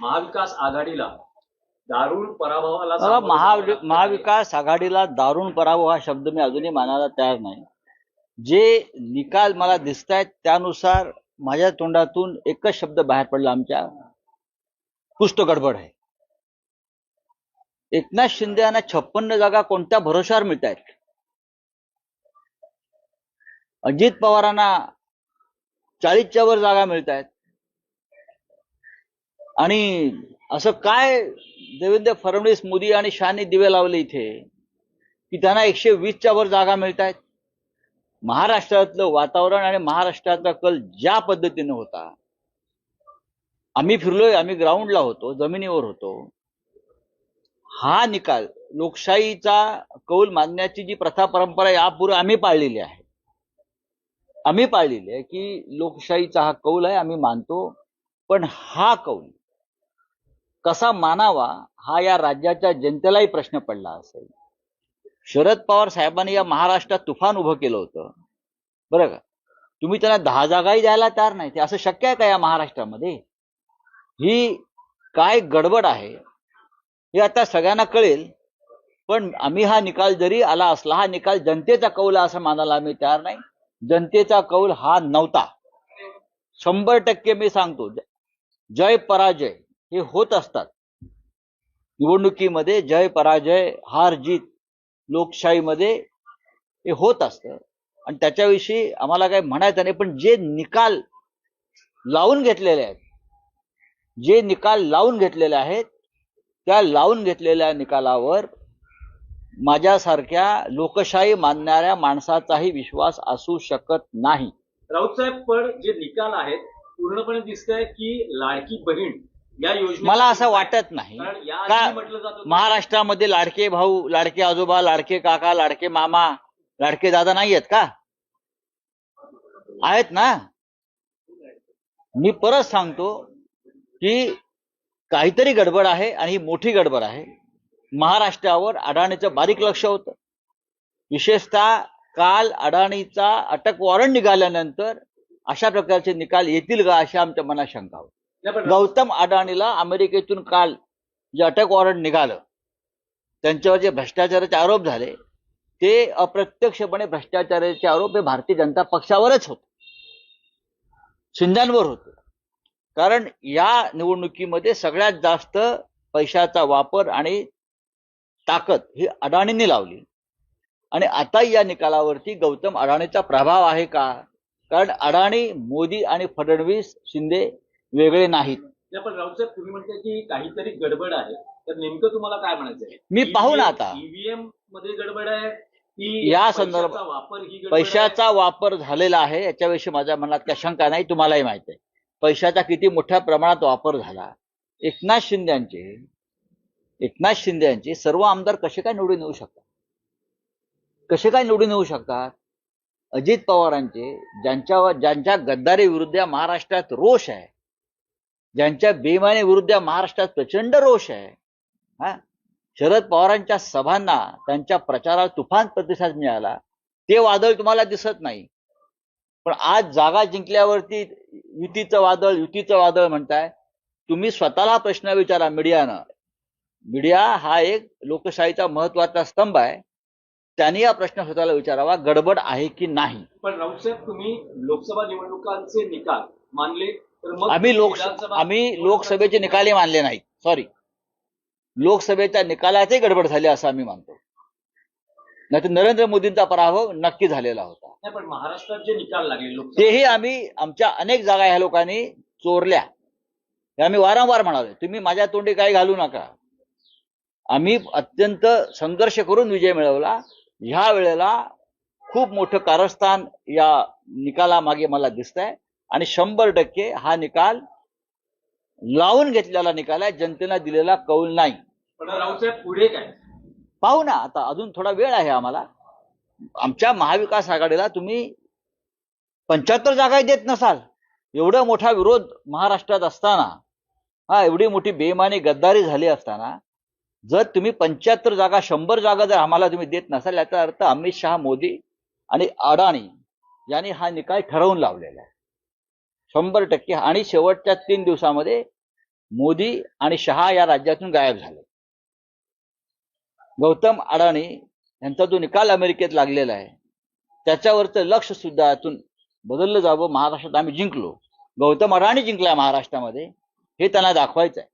महाविकास आघाडीला दारुण पराभवाला सामोरं महा लागतं महाविकास आघाडीला दारुण पराभव हा शब्द मी अजूनही मानायला तयार नाही. जे निकाल मला दिसत आहेत त्यानुसार माझ्या तोंडातून एकच शब्द बाहेर पडला आमच्या तो गडबड आहे. एकनाथ शिंदे यांना छप्पन्न जागा कोणत्या भरोशावर मिळत आहेत अजित पवारांना चाळीसच्या वर जागा मिळत आहेत आणि असं काय देवेंद्र फडणवीस मोदी आणि शहानी दिवे लावले इथे? की त्यांना एकशे वीसच्या वर जागा मिळत आहेत महाराष्ट्रातलं वातावरण आणि महाराष्ट्रातला कल ज्या पद्धतीनं होता? आम्ही फिरलोय आम्ही ग्राउंडला होतो जमिनीवर होतो. हा निकाल लोकशाहीचा कौल मानण्याची जी प्रथा परंपरा यापूर्वी आम्ही पाळलेली आहे. आम्ही पाळलेली आहे की लोकशाहीचा हा कौल आहे आम्ही मानतो पण हा कौल कसा मानावा हा या राज्याच्या जनतेलाही प्रश्न पडला असेल. शरद पवार साहेबांनी या महाराष्ट्रात तुफान उभं केलं होतं. बरं का? तुम्ही त्यांना दहा जागाही द्यायला तयार नाही. ते असं शक्य आहे का या महाराष्ट्रामध्ये? ही काय गडबड आहे? हे आता सगळ्यांना कळेल. पण आम्ही हा निकाल जरी आला असला हा निकाल जनतेचा कौल आहे असं मानायला आम्ही तयार नाही. जनतेचा कौल हा नव्हता. शंभर टक्के मी सांगतो जय पराजय. हे होत असतात. निवडणुकीमध्ये जय पराजय हार जीत लोकशाहीमध्ये हे होत असतं. आणि त्याच्याविषयी आम्हाला काही म्हणायचं नाही पण जे निकाल लावून घेतलेले आहेत जे निकाल लावून घेतलेले आहेत त्या लावून घेतलेल्या निकालावर माझ्यासारख्या लोकशाही मानणाऱ्या माणसाचाही विश्वास असू शकत नाही. राऊत साहेब पण जे निकाल आहेत पूर्णपणे दिसतंय की लाडकी बहीण या योजने मला असं वाटत नाही. कारण या का आधी म्हटलं जात होतं महाराष्ट्रामध्ये लाडके भाऊ लाडके आजोबा लाडके काका लाडके मामा लाडके दादा नाही आहेत का? आहेत ना? मी परत सांगतो की काहीतरी गडबड आहे आणि ही मोठी गडबड आहे. महाराष्ट्रावर अडाणीचं बारीक लक्ष होतं. विशेषतः काल अडाणीचा अटक वॉरंट निघाल्यानंतर अशा प्रकारचे निकाल येतील का अशी आमच्या मनात शंका होती. गौतम अडाणीला अमेरिकेतून काल जे अटक वॉरंट निघालं त्यांच्यावर जे भ्रष्टाचाराचे आरोप झाले ते अप्रत्यक्षपणे भ्रष्टाचाराचे आरोप हे भारतीय जनता पक्षावरच होते. शिंद्यांवर होते. कारण या निवडणुकीमध्ये सगळ्यात जास्त पैशाचा वापर आणि ताकद ही अडाणींनी लावली. आणि आता या निकालावरती गौतम अडाणीचा प्रभाव आहे का? कारण अडाणी मोदी आणि फडणवीस शिंदे वेगळे नाहीत. नाही, पण राऊत तुम्ही म्हणताय की काहीतरी गडबड आहे. तर नेमकं तुम्हाला काय म्हणायचंय मी पाहू ना आता. ईव्हीएममध्ये गडबड आहे की या पैशाचा संदर्भात- वापर ही? पैशाचा वापर झालेला आहे याच्याविषयी माझ्या मनात काही शंका नाही तुम्हालाही माहीत आहे. पैशाचा किती मोठ्या प्रमाणात वापर झाला. एकनाथ शिंद्यांचे एकनाथ शिंदे यांचे सर्व आमदार कसे काय निवडून येऊ शकतात? कसे काय निवडून येऊ शकतात? अजित पवारांचे ज्यांच्यावर ज्यांच्या गद्दारी विरुद्ध महाराष्ट्रात रोष आहे. ज्यांच्या बेमाने विरुद्ध महाराष्ट्रात प्रचंड रोष आहे. हा? शरद पवारांच्या सभांना त्यांच्या प्रचाराला तुफान प्रतिसाद मिळाला. ते वादळ तुम्हाला दिसत नाही. पण आज जागा जिंकल्यावरती युतीचं वादळ युतीचं वादळ म्हणताय. तुम्ही स्वतःला प्रश्न विचारा मीडियानं. मीडिया हा एक लोकशाहीचा महत्त्वाचा स्तंभ आहे. त्यांनी हा प्रश्न स्वतःला विचारावा गडबड आहे की नाही? पण राऊत साहेब तुम्ही लोकसभा निवडणुकांचे निकाल मानले आम्ही लोक आम्ही लोकसभेचे निकालही मानले नाहीत. सॉरी लोकसभेच्या निकालातही गडबड झाली असं आम्ही मानतो. नाही तर नरेंद्र मोदींचा पराभव नक्की झालेला होता. नाही पण महाराष्ट्रात जे निकाल लागले तेही आम्ही आमच्या अनेक जागा ह्या लोकांनी चोरल्या. हे आम्ही वारंवार म्हणालो तुम्ही माझ्या तोंडी काही घालू नका. आम्ही अत्यंत संघर्ष करून विजय मिळवला. ह्या वेळेला खूप मोठं कारस्थान या निकालामागे मला दिसत आहे आणि शंभर टक्के हा निकाल लावून घेतलेला निकाल आहे. जनतेला दिलेला कौल नाही. पण पुढे काय? पाहू ना आता अजून थोडा वेळ आहे आम्हाला. आमच्या महाविकास आघाडीला तुम्ही पंच्याहत्तर जागाही देत नसाल. एवढा मोठा विरोध महाराष्ट्रात असताना हा एवढी मोठी बेमानी गद्दारी झाली असताना जर तुम्ही पंच्याहत्तर जागा शंभर जागा जर आम्हाला तुम्ही देत नसाल याचा अर्थ अमित शहा मोदी आणि अडाणी यांनी हा निकाल ठरवून लावलेला आहे. शंभर टक्के. आणि शेवटच्या तीन दिवसामध्ये मोदी आणि शहा या राज्यातून गायब झाले. गौतम अडाणी यांचा जो निकाल अमेरिकेत लागलेला आहे त्याच्यावरचं लक्ष सुद्धा यातून बदललं जावं महाराष्ट्रात आम्ही जिंकलो. गौतम अडाणी जिंकलाय महाराष्ट्रामध्ये हे त्यांना दाखवायचं आहे